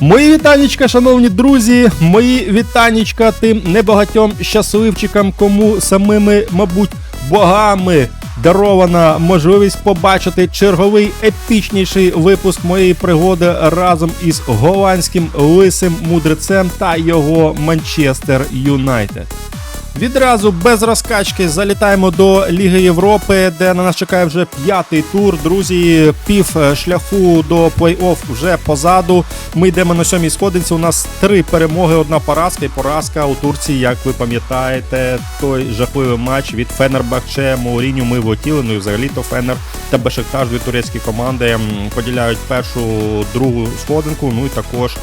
Мої вітанічка, шановні друзі, мої вітанічка тим небагатьом щасливчикам, кому самими, мабуть, богами дарована можливість побачити черговий епічніший випуск моєї пригоди разом із голландським лисим мудрецем та його Манчестер Юнайтед. Відразу без розкачки залітаємо до Ліги Європи, де на нас чекає вже п'ятий тур. Друзі, пів е, шляху до плей-офф вже позаду. Ми йдемо на сьомій сходинці. У нас три перемоги, одна поразка і поразка у Турції, як ви пам'ятаєте, той жахливий матч від Фенербахче Мауріню ми влетіли. Ну і взагалі то Фенер та Бешикташ, дві турецькі команди поділяють першу, другу сходинку. Ну і також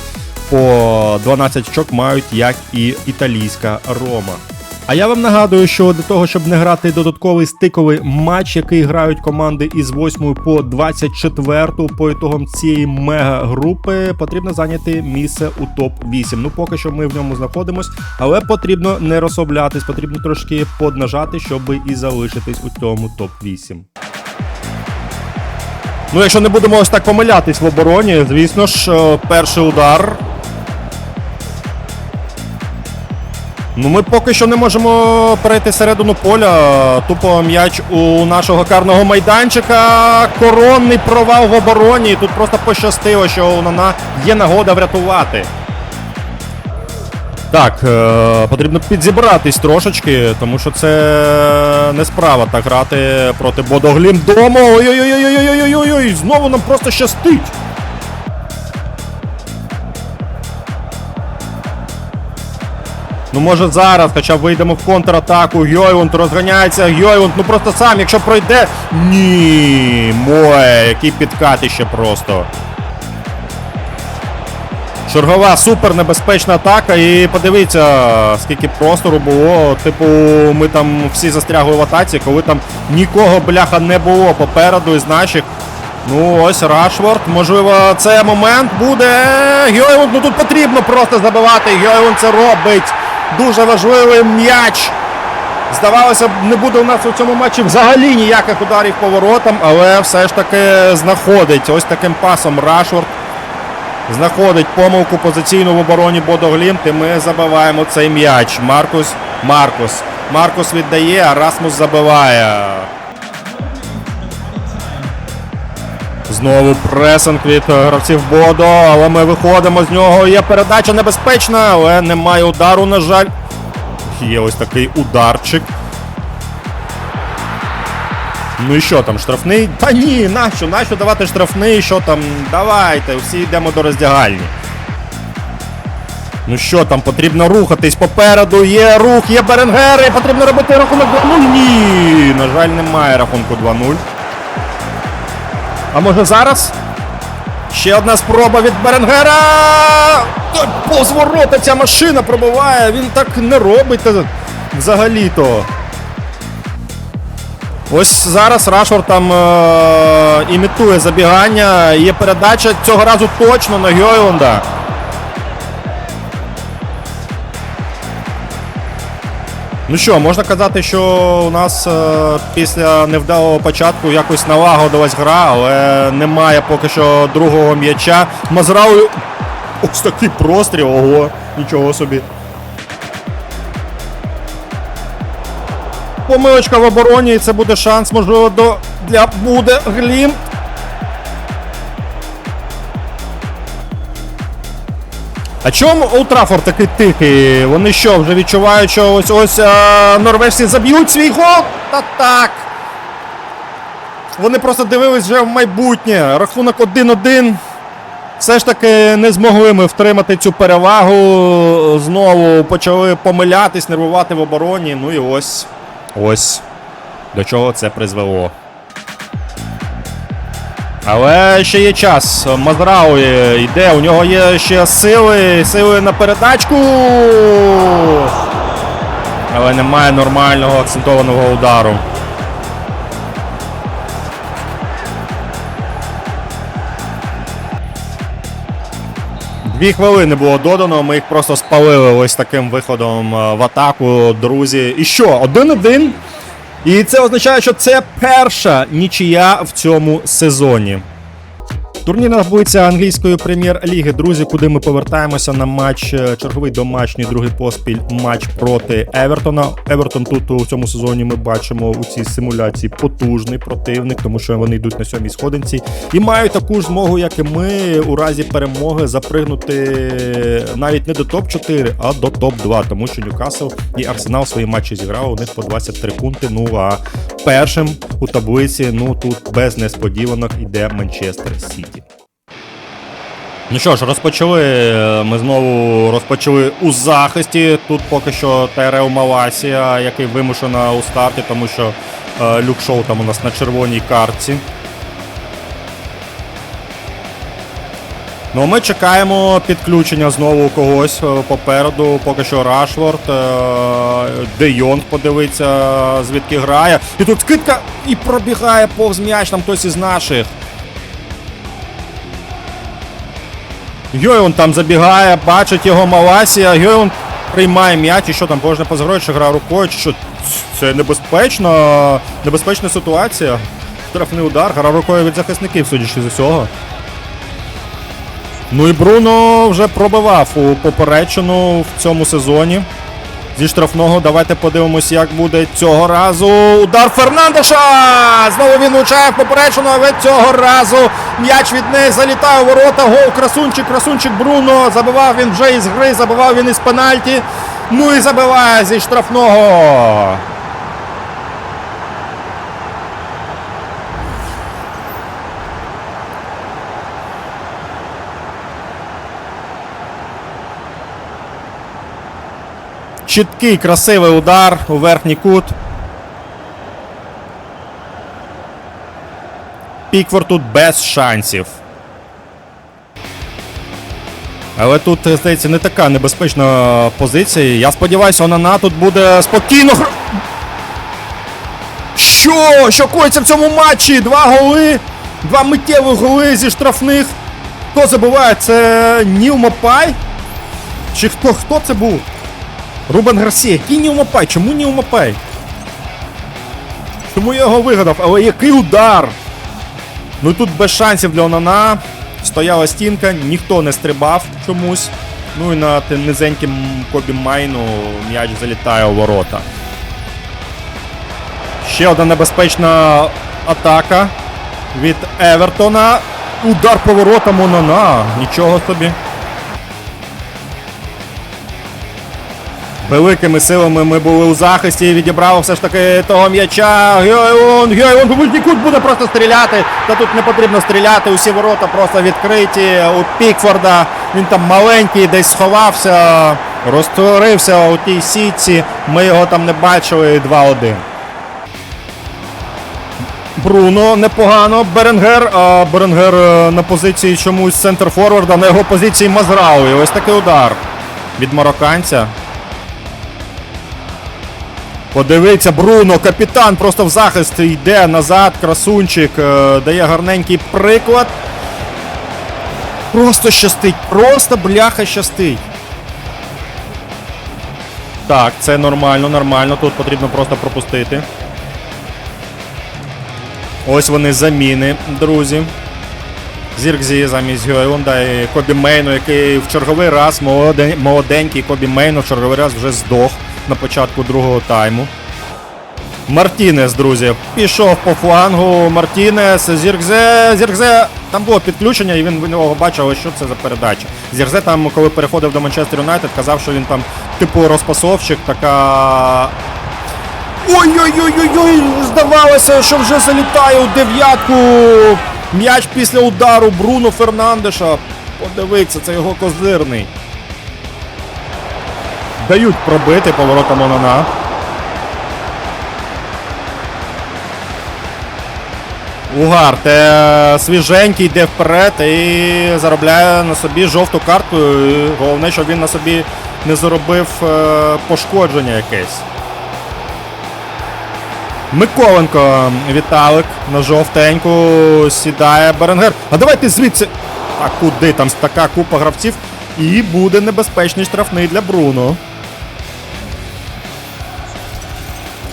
по 12 очок мають як і італійська Рома. А я вам нагадую, що для того, щоб не грати додатковий стиковий матч, який грають команди із 8 по 24 по ітогам цієї мега-групи, потрібно зайняти місце у топ-8. Ну поки що ми в ньому знаходимось, але потрібно не розслаблятись, потрібно трошки поднажати, щоб і залишитись у цьому топ-8. Ну, якщо не будемо ось так помилятись в обороні, звісно ж, е, перший удар Ну, ми поки що не можемо перейти середину поля. Тупо м'яч у нашого карного майданчика. Коронний провал в обороні. Тут просто пощастило, що у Нана є нагода врятувати. Так, е, потрібно підзібратись трошечки, тому що це не справа так грати проти Бодоглім дому. Ой-ой-ой-ой-ой-ой-ой! Знову нам просто щастить. Ну може зараз, хоча вийдемо в контратаку. Гьойвунд розганяється. Гьойвунд, ну просто сам, якщо пройде. Ні, моє, який підкат іще просто. Чергова супер небезпечна атака. І подивіться, скільки простору було. Типу, ми там всі застрягли в атаці, коли там нікого бляха не було попереду із наших. Ну, ось Рашфорд. Можливо, це момент буде. Гьойвунд, ну тут потрібно просто забивати. Гьойвунд це робить. Дуже важливий м'яч. Здавалося б, не буде у нас у цьому матчі взагалі ніяких ударів по воротам, але все ж таки знаходить ось таким пасом Рашфорд. Знаходить помилку позиційну в обороні Бодоглімт і ми забиваємо цей м'яч. Маркус. Маркус. Маркус віддає, а Расмус забиває. Знову пресинг від гравців Бодо, але ми виходимо з нього. Є передача небезпечна, але немає удару, на жаль. Є ось такий ударчик. Ну і що там, штрафний? Та ні, нащо? Нащо давати штрафний? Що там? Давайте, всі йдемо до роздягальні. Ну що там, потрібно рухатись попереду, є рух, є Беренгери, потрібно робити рахунок 2-0. Ні, на жаль, немає рахунку 2-0. А може зараз? Ще одна спроба від Беренгера. Позворота ця машина пробиває. Він так не робить взагалі-то. Ось зараз Рашфорд там е- імітує забігання. Є передача цього разу точно на Гьойланда. Ну що, можна казати, що у нас е, після невдалого початку якось налагодилась гра, але немає поки що другого м'яча. Мазрау. Ось такий простріл, ого, нічого собі. Помилочка в обороні, і це буде шанс, можливо, до... для буде Глім. А чому Олд Траффорд такий тихий? Вони що, вже відчувають, що ось ось а, норвежці заб'ють свій гол? Та так. Вони просто дивились вже в майбутнє. Рахунок 1-1. Все ж таки не змогли ми втримати цю перевагу. Знову почали помилятись, нервувати в обороні. Ну і ось. Ось. До чого це призвело. Але ще є час. Мазрау йде, у нього є ще сили, сили на передачку. Але немає нормального акцентованого удару. Дві хвилини було додано, ми їх просто спалили ось таким виходом е, в атаку, друзі. І що? Один-один. І це означає, що це перша нічия в цьому сезоні. Турнірна таблиця англійської прем'єр-ліги, друзі, куди ми повертаємося на матч е, черговий домашній другий поспіль матч проти Евертона. Евертон тут у цьому сезоні ми бачимо у цій симуляції потужний противник, тому що вони йдуть на сьомій сходинці і мають таку ж змогу, як і ми, у разі перемоги запригнути навіть не до топ 4 а до топ 2 тому що Ньюкасл і Арсенал свої матчі зіграв. У них по 23 пункти. Ну а першим у таблиці, ну тут без несподіванок іде Манчестер Сіті. Ну що ж, розпочали. Ми знову розпочали у захисті. Тут поки що Терео Маласія, який вимушена у старті, тому що е, Люк Шоу там у нас на червоній картці. Ну, ми чекаємо підключення знову когось е, попереду. Поки що Рашфорд, е, Де Йонг подивиться, звідки грає. І тут скидка і пробігає повз м'яч там хтось із наших. Гьойон там забігає, бачить його Маласія. Гьойон приймає м'яч, і що там кожна позагрою, чи гра рукою, чи що це небезпечно, небезпечна ситуація. Штрафний удар, гра рукою від захисників, судячи з усього. Ну і Бруно вже пробивав у поперечину в цьому сезоні. Зі штрафного давайте подивимось, як буде цього разу. Удар Фернандеша! Знову він влучає в поперечину, але цього разу м'яч від неї залітає у ворота. Гол красунчик, красунчик Бруно. Забивав він вже із гри, забивав він із пенальті. Ну і забиває зі штрафного. Чіткий, красивий удар у верхній кут. Пікфорд тут без шансів. Але тут, здається, не така небезпечна позиція. Я сподіваюся, Онана тут буде спокійно. Що? Що коїться в цьому матчі? Два голи, два миттєві голи зі штрафних. Хто забуває? Це Ніл Мопай? Чи хто? Хто це був? Рубен Гарсія, який Ніл Мопай? Чому Ніл Мопай? Чому я його вигадав? Але який удар! Ну і тут без шансів для Онана. Стояла стінка, ніхто не стрибав чомусь. Ну і на низеньким Кобі Майну м'яч залітає у ворота. Ще одна небезпечна атака від Евертона. Удар по воротам Онана. Нічого собі. Великими силами ми були у захисті, відібрав все ж таки того м'яча. Геон, Геон, кут буде просто стріляти. Та тут не потрібно стріляти, усі ворота просто відкриті. У Пікфорда він там маленький, десь сховався, розтворився у тій сітці. Ми його там не бачили 2-1. Бруно непогано. Беренгер. А Беренгер е, на позиції чомусь центр форварда, на його позиції Мазрауї. Ось такий удар від марокканця. Подивіться, Бруно, капітан просто в захист йде назад, красунчик, е, дає гарненький приклад. Просто щастить, просто бляха щастить. Так, це нормально, нормально. Тут потрібно просто пропустити. Ось вони заміни, друзі. Зіркзі замість Гьойлунда і Кобі Мейну, який в черговий раз молоденький Кобі Мейну в черговий раз вже здох на початку другого тайму. Мартінес, друзі, пішов по флангу. Мартінес, Зіркзе, Зіркзе. Там було підключення, і він в нього бачив, що це за передача. Зіркзе там, коли переходив до Манчестер Юнайтед, казав, що він там типу розпасовщик, така. Ой-ой-ой-ой-ой! Здавалося, що вже залітає у дев'ятку. М'яч після удару Бруно Фернандеша. Подивіться, це його козирний. Дають пробити поворотом Онана. Угар, свіженький йде вперед і заробляє на собі жовту картку. Головне, щоб він на собі не заробив е, пошкодження якесь. Миколенко Віталик на жовтеньку сідає Беренгер. А давайте звідси. А куди? Там така купа гравців. І буде небезпечний штрафний для Бруно.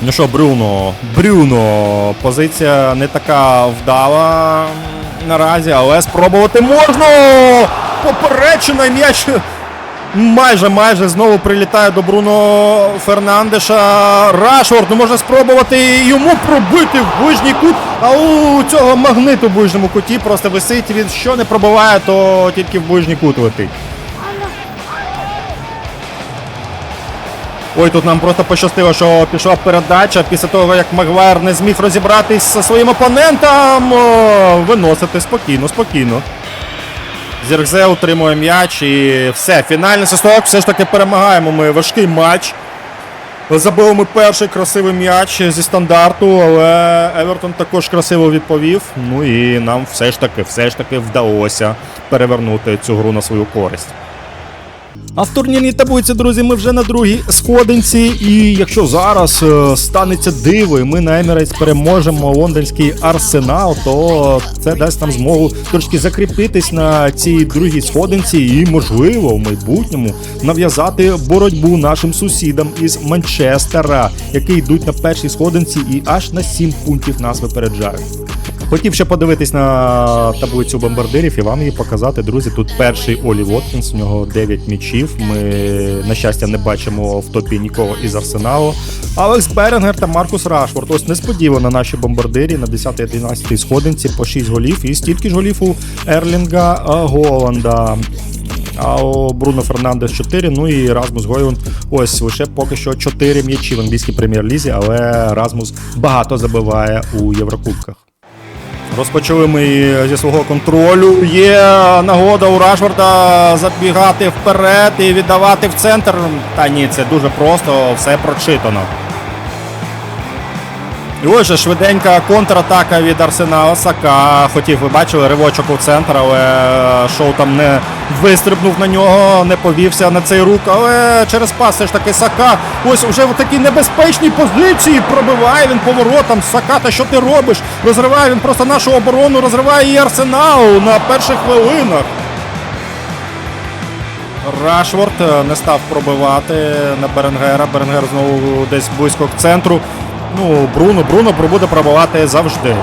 Ну що, Брюно, Брюно, позиція не така вдала. наразі, але спробувати можна. Поперечина м'яч. Майже, майже знову прилітає до Бруно Фернандеша. Рашфорд, ну можна спробувати йому пробити в ближній кут. А у цього магнит у ближньому куті просто висить. Він що не пробиває, то тільки в ближній кут летить. Ой, тут нам просто пощастило, що пішла передача після того, як Магуайр не зміг розібратись зі своїм опонентом. Виносити спокійно, спокійно. Зіркзе утримує м'яч і все. Фінальний свисток. Все ж таки перемагаємо ми важкий матч. Забили ми перший красивий м'яч зі стандарту, але Евертон також красиво відповів. Ну і нам все ж таки, все ж таки вдалося перевернути цю гру на свою користь. А в турнірній таблиці, друзі, ми вже на другій сходинці. І якщо зараз е, станеться диво, і ми на Емірейтс переможемо лондонський арсенал, то це дасть нам змогу трошки закріпитись на цій другій сходинці і, можливо, в майбутньому нав'язати боротьбу нашим сусідам із Манчестера, які йдуть на першій сходинці і аж на 7 пунктів нас випереджають. Хотів ще подивитись на таблицю бомбардирів і вам її показати. Друзі, тут перший Олі Воткінс, у нього 9 м'ячів. Ми, на щастя, не бачимо в топі нікого із Арсеналу. Алекс Беренгер та Маркус Рашфорд. Ось несподівано наші бомбардирі на 10-11 сходинці по 6 голів і стільки ж голів у Ерлінга а, Голланда. А у Бруно Фернандес 4, ну і Расмус Гойленд ось лише поки що 4 м'ячі в англійській прем'єр-лізі, але Расмус багато забиває у Єврокубках. Розпочали ми зі свого контролю. Є нагода у Рашварда забігати вперед і віддавати в центр. Та ні, це дуже просто, все прочитано. І ось швиденька контратака від Арсенала. Сака хотів, ви бачили, ривочок у центр, але шоу там не вистрибнув на нього, не повівся на цей рук. Але через пас все ж таки Сака. Ось уже в такій небезпечній позиції пробиває він поворотом. Сака, та що ти робиш? Розриває він просто нашу оборону, розриває і Арсенал на перших хвилинах. Рашфорд е, не став пробивати на Беренгера. Беренгер знову десь близько к центру. Ну, Бруно, Бруно буде пробивати завжди.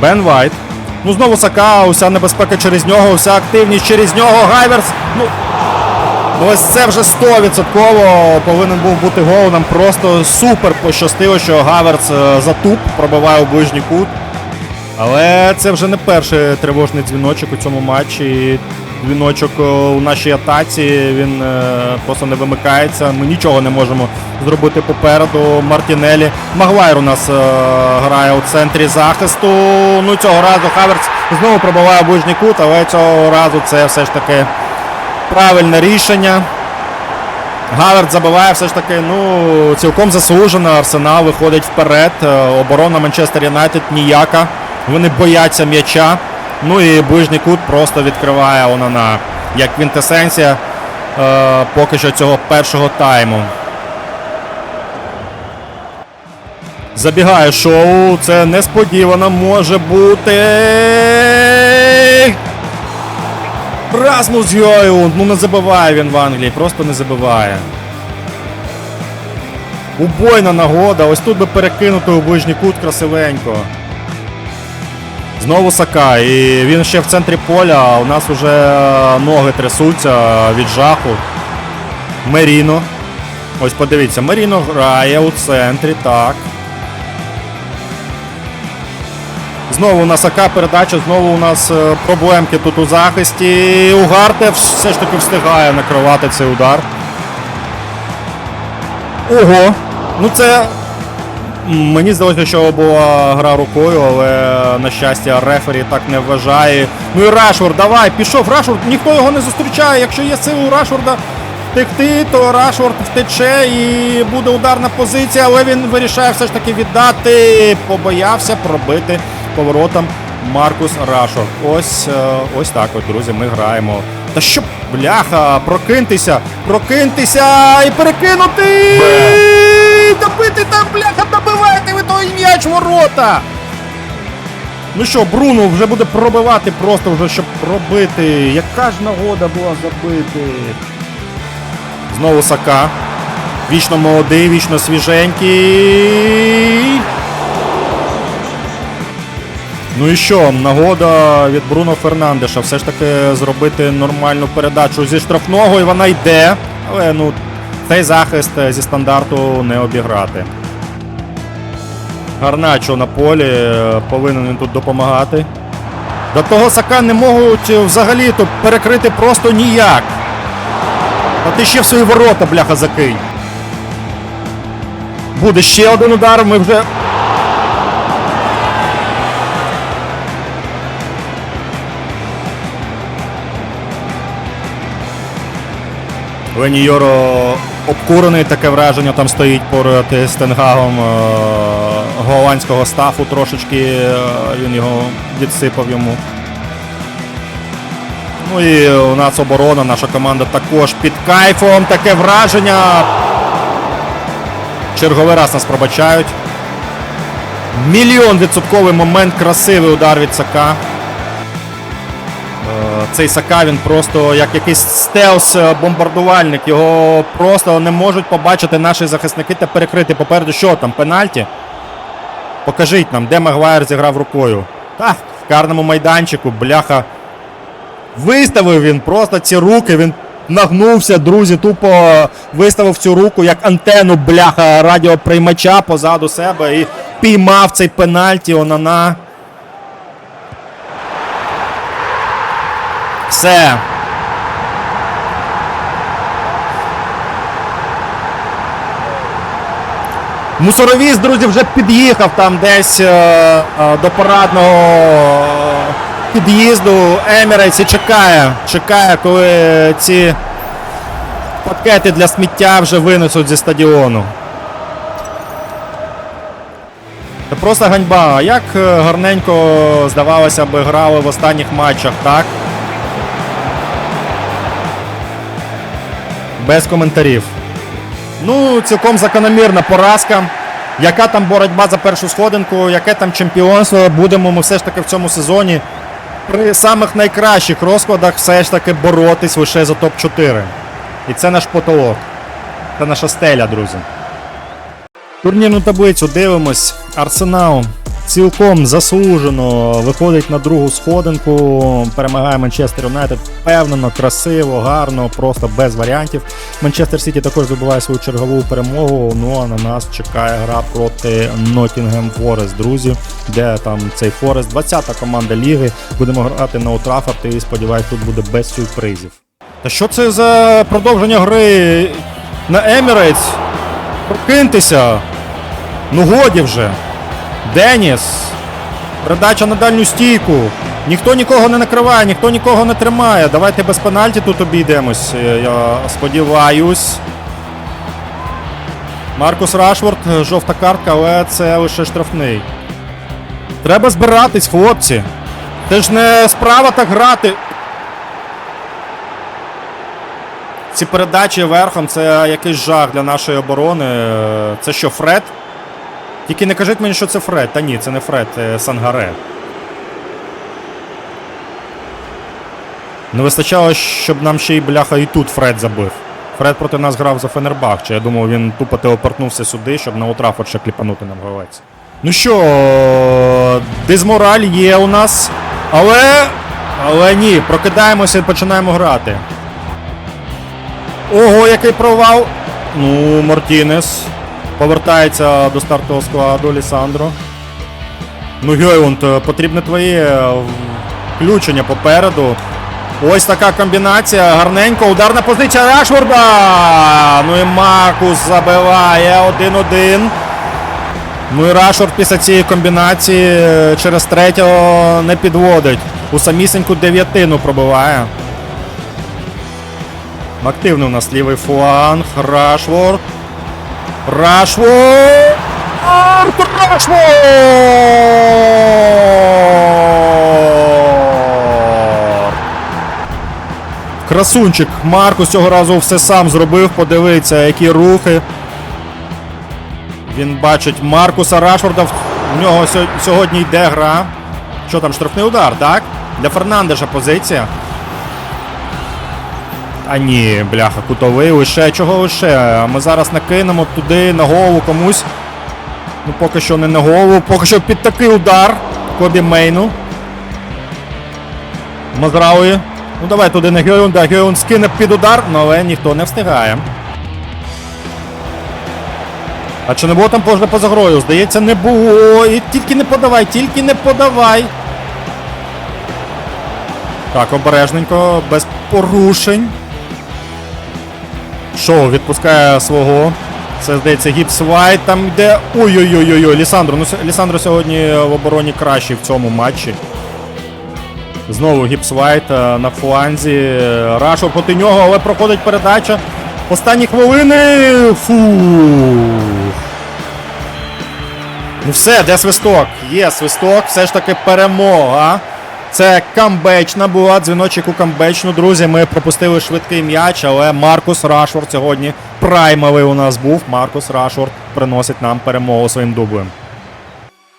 Бен Вайт. Ну, знову Сака, уся небезпека через нього, вся активність через нього. Гайверс. Ну, ну ось це вже 100% повинен був бути гол. Нам просто супер пощастило, що Гаверц е, затуп пробиває у ближній кут. Але це вже не перший тривожний дзвіночок у цьому матчі. Дзвіночок е, у нашій атаці він е, просто не вимикається. Ми нічого не можемо зробити попереду. Мартінелі. Магуайр у нас е, грає у центрі захисту. Ну цього разу Хаверц знову пробиває ближній кут, але цього разу це все ж таки правильне рішення. Гаверт забиває все ж таки, ну, цілком заслужено. Арсенал виходить вперед. Оборона Манчестер Юнайтед ніяка. Вони бояться м'яча. Ну і ближній кут просто відкриває Онана. Як квінтесенція е, поки що цього першого тайму. Забігає шоу. Це несподівано може бути. Расмус Йойлунд, ну не забиває він в Англії, просто не забиває. Убойна нагода, ось тут би перекинути у ближній кут красивенько. Знову Сака, і він ще в центрі поля, а у нас вже ноги трясуться від жаху. Меріно. Ось подивіться, Меріно грає у центрі, так. Знову на Сака передача, знову у нас е, проблемки тут у захисті. Угарте все ж таки встигає накривати цей удар. Ого! Ну це. Мені здалося, що була гра рукою, але на щастя рефері так не вважає. Ну і Рашфорд, давай, пішов Рашфорд, ніхто його не зустрічає. Якщо є сили у Рашфорда втекти, то Рашфорд втече і буде ударна позиція, але він вирішає все ж таки віддати. Побоявся пробити поворотом Маркус Рашфорд. Ось е, ось так от, друзі, ми граємо. Та що, бляха, прокиньтеся, прокиньтеся і перекинути! Добити там, бляха, добивайте ви той м'яч ворота! Ну що, Бруно вже буде пробивати просто вже, щоб пробити. Яка ж нагода була забити? Знову Сака. Вічно молодий, вічно свіженький. Ну і що, нагода від Бруно Фернандеша все ж таки зробити нормальну передачу зі штрафного, і вона йде. Але ну, цей захист зі стандарту не обіграти. Гарначо на полі е, повинен він тут допомагати. До того Сака не можуть е, взагалі то перекрити просто ніяк. А ти ще в свої ворота, бляха, закинь. Буде ще один удар, ми вже. Лені Йоро обкурений, таке враження там стоїть поряд з Тенгагом е, голландського стафу трошечки, е, він його відсипав йому. Ну і у нас оборона, наша команда також під кайфом, таке враження. Черговий раз нас пробачають. Мільйон відсотковий момент, красивий удар від Сака. Е, Цей Сака він просто як якийсь стелс-бомбардувальник. Його просто не можуть побачити наші захисники та перекрити попереду. Що там, пенальті? Покажіть нам, де Магуайр зіграв рукою. Та, в карному майданчику, бляха. Виставив він просто ці руки, він нагнувся, друзі, тупо виставив цю руку як антенну бляха радіоприймача позаду себе і піймав цей пенальті Онана. Все. Мусоровіз, друзі, вже під'їхав там десь е, е, до парадного е, під'їзду Емірейтс і чекає. Чекає, коли ці пакети для сміття вже винесуть зі стадіону. Це просто ганьба. Як е, гарненько, здавалося б, грали в останніх матчах, так? Без коментарів. Ну, цілком закономірна поразка. Яка там боротьба за першу сходинку, яке там чемпіонство, будемо ми все ж таки в цьому сезоні при самих найкращих розкладах все ж таки боротись лише за топ-4. І це наш потолок. Це наша стеля, друзі. Турнірну таблицю дивимось. Арсенал цілком заслужено виходить на другу сходинку. Перемагає Манчестер Юнайтед впевнено, красиво, гарно, просто без варіантів. Манчестер Сіті також здобуває свою чергову перемогу. Ну а на нас чекає гра проти Nottingham Forest, друзі. Де там цей Форест, 20-та команда ліги. Будемо грати на Утрафорд і сподіваюсь, тут буде без сюрпризів. Та що це за продовження гри на Емірейтс? Прокиньтеся! Ну годі вже. Деніс. Передача на дальню стійку. Ніхто нікого не накриває, ніхто нікого не тримає. Давайте без пенальті тут обійдемось. е, Я сподіваюсь. Маркус Рашфорд, е, жовта картка, але це лише штрафний. Треба збиратись, хлопці. Це ж не справа так грати. Ці передачі верхом це якийсь жах для нашої оборони. Е, Це що, Фред? Тільки не кажіть мені, що це Фред. Та ні, це не Фред, це Сангаре. Не вистачало, щоб нам ще й бляха і тут Фред забив. Фред проти нас грав за Фенербахче. Я думав, він тупо телепортнувся сюди, щоб на Утрафорд ще кліпанути нам гравець. Ну що, дизмораль є у нас. Але. Але ні, прокидаємося і починаємо грати. Ого, який провал. Ну, Мартінес. Повертається до стартового складу Лісандро. Ну, Гьойвунд, е, потрібне твоє е, включення попереду. Ось така комбінація. Гарненько. Ударна позиція Рашфорда. Ну і Маркус забиває 1-1. Ну і Рашфорд після цієї комбінації е, через третього не підводить. У самісіньку дев'ятину пробиває. Активний у нас лівий фланг. Рашфорд. Рашфорд! Артур Рашфорд! Красунчик. Маркус цього разу все сам зробив. Подивиться, які рухи. Він бачить Маркуса Рашфорда. У нього сьогодні йде гра. Що там, штрафний удар, так? Для Фернандеша позиція. А ні, бляха, кутовий лише. Чого лише? Ми зараз накинемо туди на голову комусь. Ну, поки що не на голову, поки що під такий удар. Кобі Мейну. Мазрауї. Ну давай туди на Геон, да, скине під удар, ну, але ніхто не встигає. А чи не було там поза грою? Здається, не було. І тільки не подавай, тільки не подавай. Так, обережненько, без порушень. Шоу відпускає свого. Це здається Гіпс Вайт. Там йде. Ой-ой-ой-ой, Лісандро. Ну, Лісандро сьогодні в обороні кращий в цьому матчі. Знову Гіпс Вайт е, на фланзі. Рашо проти нього, але проходить передача. Останні хвилини. Фу. Ну все, де свисток? Є свисток, все ж таки перемога. Це камбечна була, дзвіночок у камбечну. Друзі, ми пропустили швидкий м'яч, але Маркус Рашфорд сьогодні праймовий у нас був. Маркус Рашфорд приносить нам перемогу своїм дублем.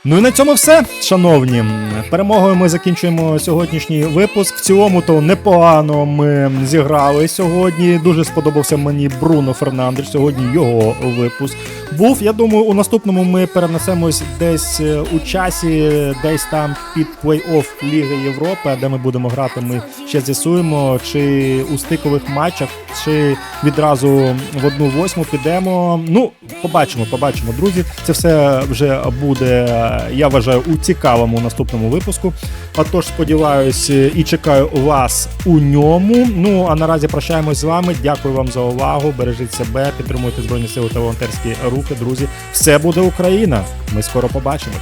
Ну і на цьому все, шановні. Перемогою ми закінчуємо сьогоднішній випуск. В цілому то непогано ми зіграли сьогодні. Дуже сподобався мені Бруно Фернандеш. Сьогодні його випуск був. Я думаю, у наступному ми перенесемось десь е, у часі, десь там під плей-офф Ліги Європи, де ми будемо грати. Ми ще з'ясуємо, чи у стикових матчах, чи відразу в одну восьму підемо. Ну, побачимо, побачимо, друзі. Це все вже буде, я вважаю, у цікавому наступному випуску. А тож сподіваюсь і чекаю вас у ньому. Ну а наразі прощаємось з вами. Дякую вам за увагу. Бережіть себе, підтримуйте збройні сили та волонтерські руки. Друзі, все буде Україна. Ми скоро побачимось.